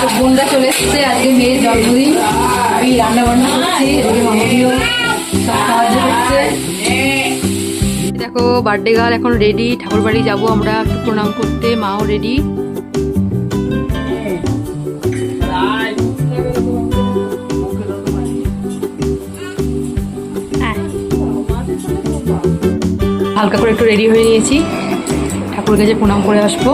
তো বোনরা চলে এসছে, আজকে মেয়ের জন্মদিন। আমি রান্না বান্না করছি মামুদিও সাহায্য করছে। দেখো বার্থডে গার্ল এখন রেডি ঠাকুর বাড়ি যাব আমরা একটু প্রণাম করতে, মাও রেডি হালকা করে একটু রেডি হয়ে নিয়েছি। ঠাকুর কাছে প্রণাম করে আসব।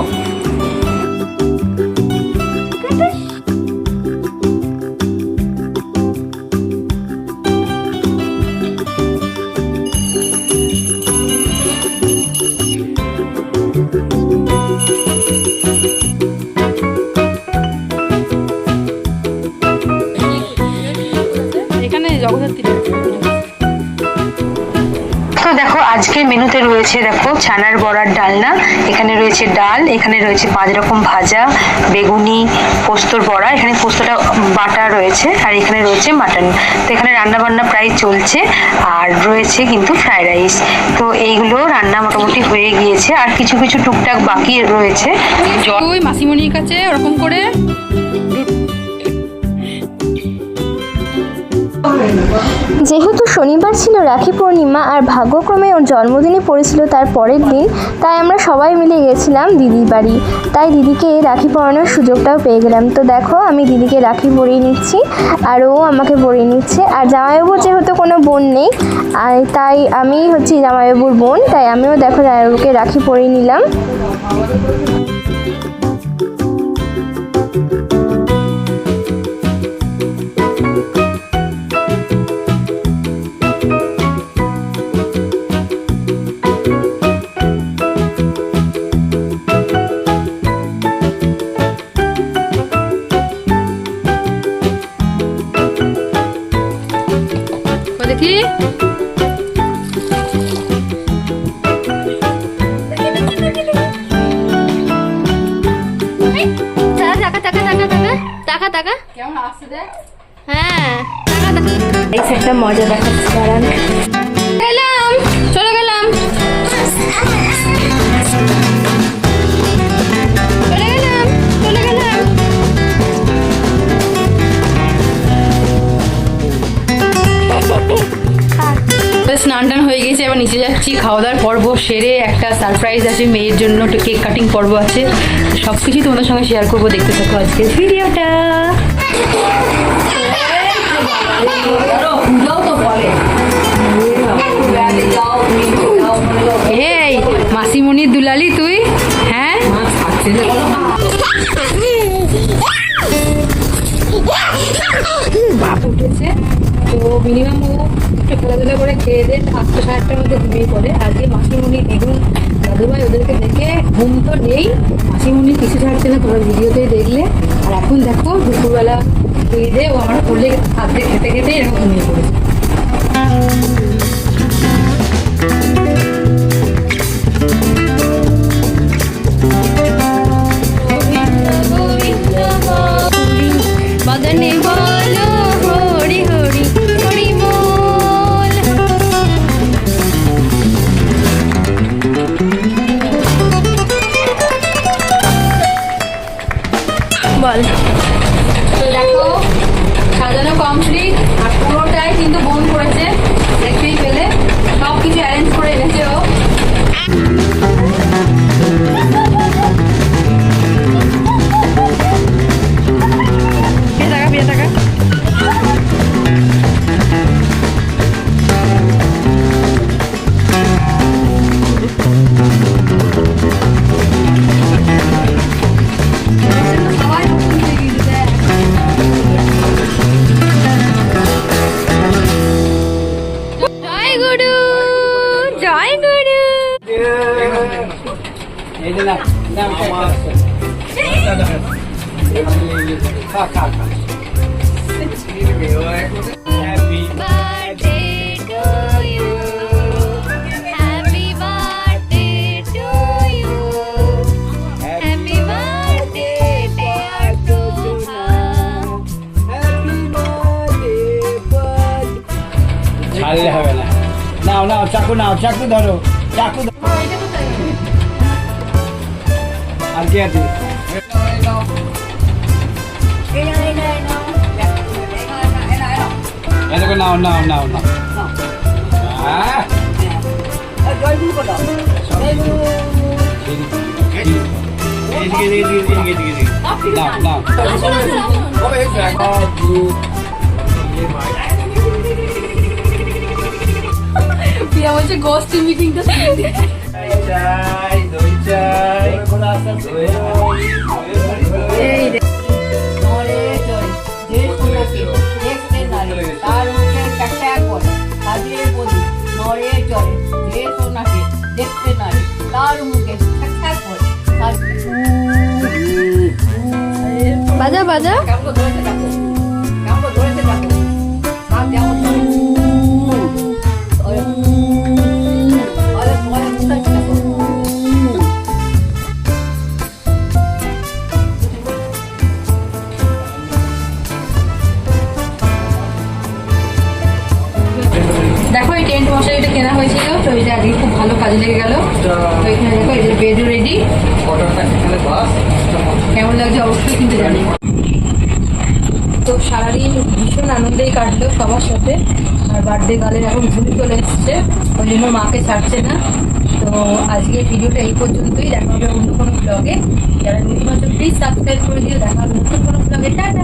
আজকের মেনুতে রয়েছে, দেখো, ছানার বড়ার ডালনা, এখানে রয়েছে ডাল, এখানে রয়েছে পাঁচ রকম ভাজা, বেগুনি, পোস্তর বড়া, এখানে পোস্তটা বাটা রয়েছে, আর এখানে রয়েছে মাটন। তো এখানে রান্না বান্না প্রায় চলছে, আর রয়েছে কিন্তু ফ্রাইড রাইস। তো এইগুলো রান্না মোটামুটি হয়ে গিয়েছে, আর কিছু কিছু টুকটাক বাকি রয়েছে। মাসিমণির কাছে ওরকম করে যেহেতু শনিবার ছিল রাখি পূর্ণিমা আর ভাগ্যক্রমে ওর জন্মদিনই পড়েছিল তার পরের দিন, তাই আমরা সবাই মিলে গেছিলাম দিদির বাড়ি। তাই দিদিকে রাখি পরানোর সুযোগটাও পেয়ে গেলাম। তো দেখো, আমি দিদিকে রাখি পরিয়ে নিচ্ছি আর ও আমাকে পরিয়ে নিচ্ছে। আর জামাইবাবুর যেহেতু কোনো বোন নেই, আর তাই আমি হচ্ছি জামাইবাবুর বোন, তাই আমিও দেখো জামাইবাবুকে রাখি পরিয়ে নিলাম। টাকা টাকা কেমন আসছে হ্যাঁ টাকা টাকা। এই সেটটা মজা দেখাচ্ছি দাঁড়ান। স্নান টান হয়ে গেছে, এবার নিচে যাচ্ছি খাওয়া দাওয়ার পর্ব সেরে একটা সারপ্রাইজ আছে, মেয়ের জন্য একটা কেক কাটিং পর্ব আছে। সব কিছুই তোমাদের সঙ্গে শেয়ার করব, দেখতে থাকো আজকে ভিডিওটা মাসিমণির দুলালি তুই? হ্যাঁ? বাপ উঠেছে, তো মিনিমাম খেলাধুলা করে খেয়ে দিয়ে আটটা সাড়ে আটটার মধ্যে ঘুমিয়ে পড়ে। আজকে মাসিমণি দ্বিগুণ দাদুভাই ওদেরকে দেখে ঘুম তো নেই। মাসিমণি কিছু ছাড়ছে না, তোমার ভিডিওতেই দেখলে। আর এখন দেখো, দুপুরবেলা দিয়ে ও আমার কোলে হাতে খেতে খেতে এরকম ঘুমিয়ে পড়েছে। ছাড়লে হবে না নাও নাও চাকু নাও চাকু ধরো চাকু ধরো আর কি আছে দেখো নাও নাও নাও নাও গোষ্ঠী মিটিংটা দেখতে নারী, তার মুখে ঠ্যাক করে, ভালো কাজে লেগে গেল। তো এখানে দেখো, এই যে বেডও রেডি কেমন লাগছে অবশ্যই কিন্তু জানি। তো সারাদিন ভীষণ আনন্দেই কাটলো সবার সাথে। আর বার্থডে গালের এখন ঘুম চলে এসছে, ওই জন্য মাকে ছাড়ছে না। তো আজকে ভিডিওটা এই পর্যন্তই, দেখা হবে অন্য কোনো ব্লগে যারা নতুন আছে প্লিজ সাবস্ক্রাইব করে দিও, দেখা হবে নতুন কোনো ব্লগে টাটা!